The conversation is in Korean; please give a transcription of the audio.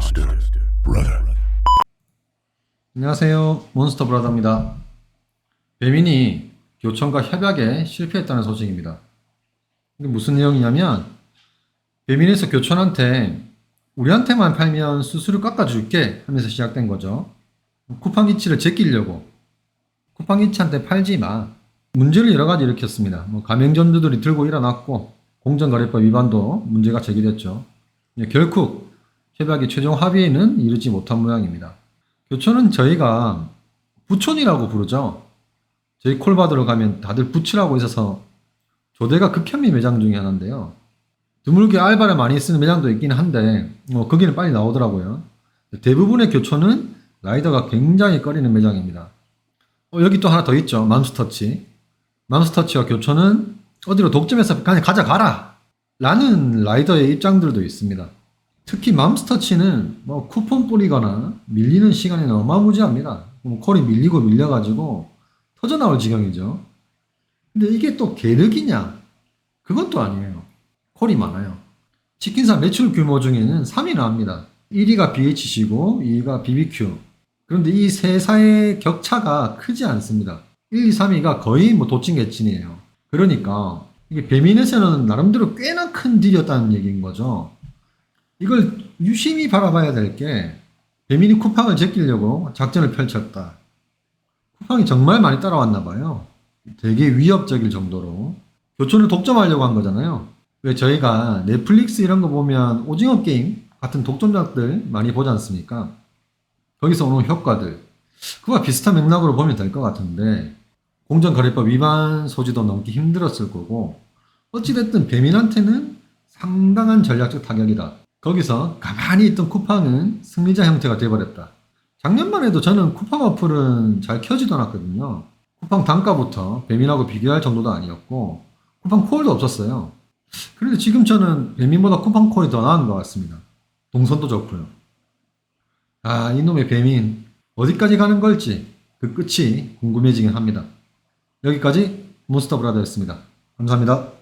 Monster. 안녕하세요. 몬스터 브라더입니다. 배민이 교촌과 협약에 실패했다는 소식입니다. 이게 무슨 내용이냐면 배민에서 교촌한테 우리한테만 팔면 수수료 깎아줄게 하면서 시작된 거죠. 쿠팡 기치를 제끼려고 쿠팡 기치한테 팔지 마. 문제를 여러 가지 일으켰습니다. 뭐 가맹점주들이 들고 일어났고 공정거래법 위반도 문제가 제기됐죠. 예, 결국 협약의 최종 합의에는 이르지 못한 모양입니다. 교촌은 저희가 부촌이라고 부르죠. 저희 콜 받으러 가면 다들 부츠라고 있어서 조대가 극혐미 매장 중에 하나인데요. 드물게 알바를 많이 쓰는 매장도 있긴 한데 뭐 거기는 빨리 나오더라고요. 대부분의 교촌은 라이더가 굉장히 꺼리는 매장입니다. 어, 여기 또 하나 더 있죠. 맘스터치. 맘스터치와 교촌은 어디로 독점해서 그냥 가져가라! 라는 라이더의 입장들도 있습니다. 특히 맘스터치는 뭐 쿠폰 뿌리거나 밀리는 시간이 어마무지합니다. 뭐 콜이 밀리고 밀려가지고 터져 나올 지경이죠. 근데 이게 또 계륵이냐? 또 아니에요. 콜이 많아요. 치킨사 매출 규모 중에는 3위 나옵니다. 1위가 BHC고 2위가 BBQ. 그런데 이 세 사의 격차가 크지 않습니다. 1, 2, 3위가 거의 뭐 도찐개찐이에요. 그러니까 이게 배민에서는 나름대로 꽤나 큰 딜이었다는 얘기인 거죠. 이걸 유심히 바라봐야 될 게 배민이 쿠팡을 제끼려고 작전을 펼쳤다. 쿠팡이 정말 많이 따라왔나 봐요. 되게 위협적일 정도로 교촌을 독점하려고 한 거잖아요. 왜 저희가 넷플릭스 이런 거 보면 오징어 게임 같은 독점작들 많이 보지 않습니까? 거기서 오는 효과들 그와 비슷한 맥락으로 보면 될 것 같은데 공정거래법 위반 소지도 넘기 힘들었을 거고 어찌됐든 배민한테는 상당한 전략적 타격이다. 거기서 가만히 있던 쿠팡은 승리자 형태가 돼버렸다. 작년만 해도 저는 쿠팡 어플은 잘 켜지도 않았거든요. 쿠팡 단가부터 배민하고 비교할 정도도 아니었고 쿠팡 콜도 없었어요. 그런데 지금 저는 배민보다 쿠팡 콜이 더 나은 것 같습니다. 동선도 좋고요. 아 이놈의 배민 어디까지 가는 걸지 그 끝이 궁금해지긴 합니다. 여기까지 몬스터 브라더였습니다. 감사합니다.